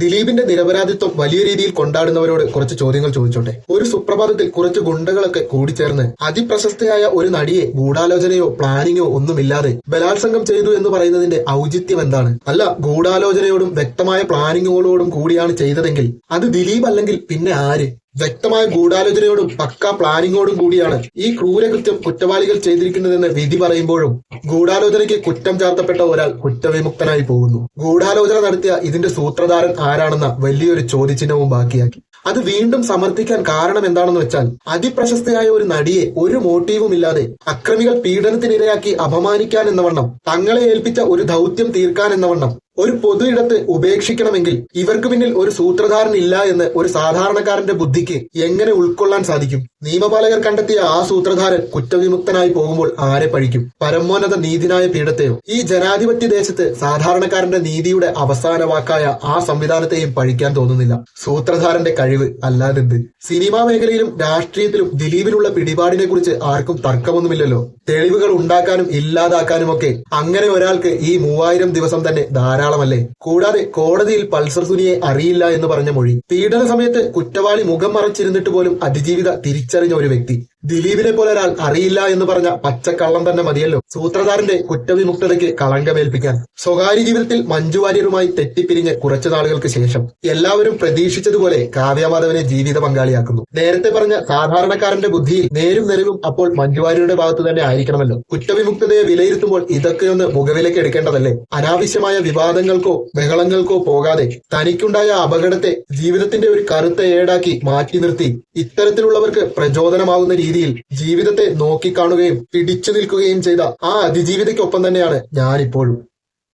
ദിലീപിന്റെ നിരപരാധിത്വം വലിയ രീതിയിൽ കൊണ്ടാടുന്നവരോട് കുറച്ച് ചോദ്യങ്ങൾ ചോദിച്ചോട്ടെ. ഒരു സുപ്രഭാതത്തിൽ കുറച്ച് ഗുണ്ടകളൊക്കെ കൂടിച്ചേർന്ന് അതിപ്രശസ്തയായ ഒരു നടിയെ ഗൂഢാലോചനയോ പ്ലാനിങ്ങോ ഒന്നുമില്ലാതെ ബലാത്സംഗം ചെയ്തു എന്ന് പറയുന്നതിന്റെ ഔചിത്യം എന്താണ്? അല്ല ഗൂഢാലോചനയോടും വ്യക്തമായ പ്ലാനിങ്ങുകളോടും കൂടിയാണ് ചെയ്തതെങ്കിൽ അത് ദിലീപ് അല്ലെങ്കിൽ പിന്നെ ആര്? വ്യക്തമായ ഗൂഢാലോചനയോടും പക്ക പ്ലാനിങ്ങോടും കൂടിയാണ് ഈ ക്രൂരകൃത്യം കുറ്റവാളികൾ ചെയ്തിരിക്കുന്നതെന്ന് വിധി പറയുമ്പോഴും ഗൂഢാലോചനയ്ക്ക് കുറ്റം ചാർത്തപ്പെട്ട ഒരാൾ കുറ്റവിമുക്തനായി പോകുന്നു. ഗൂഢാലോചന നടത്തിയ ഇതിന്റെ സൂത്രധാരൻ ആരാണെന്ന വലിയൊരു ചോദ്യചിഹ്നവും ബാക്കിയാക്കി. അത് വീണ്ടും സമർത്ഥിക്കാൻ കാരണം എന്താണെന്ന് വെച്ചാൽ അതിപ്രശസ്തയായ ഒരു നടിയെ ഒരു മോട്ടീവും ഇല്ലാതെ അക്രമികൾ പീഡനത്തിനിരയാക്കി അപമാനിക്കാൻ എന്നവണ്ണം തങ്ങളെ ഏൽപ്പിച്ച ഒരു ദൗത്യം തീർക്കാൻ എന്നവണ്ണം ഒരു പൊതു ഇടത്ത് ഉപേക്ഷിക്കണമെങ്കിൽ ഇവർക്ക് പിന്നിൽ ഒരു സൂത്രധാരൻ ഇല്ല എന്ന് ഒരു സാധാരണക്കാരന്റെ ബുദ്ധിക്ക് എങ്ങനെ ഉൾക്കൊള്ളാൻ സാധിക്കും? നിയമപാലകർ കണ്ടെത്തിയ ആ സൂത്രധാരൻ കുറ്റവിമുക്തനായി പോകുമ്പോൾ ആരെ പഴിക്കും? പരമോന്നത നീതിനായ പീഠത്തെയോ? ഈ ജനാധിപത്യ ദേശത്ത് സാധാരണക്കാരന്റെ നീതിയുടെ അവസാന വാക്കായ ആ സംവിധാനത്തെയും പഴിക്കാൻ തോന്നുന്നില്ല. സൂത്രധാരന്റെ കഴിവ് അല്ലാതെന്ത്? സിനിമാ മേഖലയിലും രാഷ്ട്രീയത്തിലും ദിലീപിനുള്ള പിടിപാടിനെ കുറിച്ച് ആർക്കും തർക്കമൊന്നുമില്ലല്ലോ. തെളിവുകൾ ഉണ്ടാക്കാനും ഇല്ലാതാക്കാനും ഒക്കെ അങ്ങനെ ഒരാൾക്ക് ഈ മൂവായിരം ദിവസം തന്നെ ധാരാളമല്ലേ കൂടാതെ കോടതിയിൽ പൾസർ സുനിയെ അറിയില്ല എന്ന് പറഞ്ഞ മൊഴി. പീഡന സമയത്ത് കുറ്റവാളി മുഖം മറച്ചിരുന്നിട്ട് പോലും അതിജീവിത തിരിച്ചറിഞ്ഞ ഒരു വ്യക്തി. ദിലീപിനെ പോലെ ഒരാൾ അറിയില്ല എന്ന് പറഞ്ഞ പച്ചക്കള്ളം തന്നെ മതിയല്ലോ. സൂത്രധാരന്റെ കുറ്റവിമുക്തതയ്ക്ക് കളങ്കമേൽപ്പിക്കാൻ. സ്വകാര്യ ജീവിതത്തിൽ മഞ്ജു വാര്യരുമായി തെറ്റിപ്പിരിഞ്ഞ് കുറച്ചു നാളുകൾക്ക് ശേഷം എല്ലാവരും പ്രതീക്ഷിച്ചതുപോലെ കാവ്യമാധവനെ ജീവിത പങ്കാളിയാക്കുന്നു. നേരത്തെ പറഞ്ഞ സാധാരണക്കാരന്റെ ബുദ്ധിയിൽ നേരും നെരുവും അപ്പോൾ മഞ്ജു വാര്യരുടെ ഭാഗത്ത് തന്നെ ആയിരിക്കണമല്ലോ. കുറ്റവിമുക്തതയെ വിലയിരുത്തുമ്പോൾ ഇതൊക്കെയൊന്ന് മുഖവിലേക്ക് എടുക്കേണ്ടതല്ലേ? അനാവശ്യമായ വിവാദങ്ങൾക്കോ ബഹളങ്ങൾക്കോ പോകാതെ തനിക്കുണ്ടായ അപകടത്തെ ജീവിതത്തിന്റെ ഒരു കറുത്ത ഏടാക്കി മാറ്റി നിർത്തി ഇത്തരത്തിലുള്ളവർക്ക് പ്രചോദനമാകുന്ന രീതിയിൽ ജീവിതത്തെ നോക്കിക്കാണുകയും പിടിച്ചു നിൽക്കുകയും ചെയ്ത ആ അതിജീവിതയ്ക്കൊപ്പം തന്നെയാണ് ഞാനിപ്പോഴും.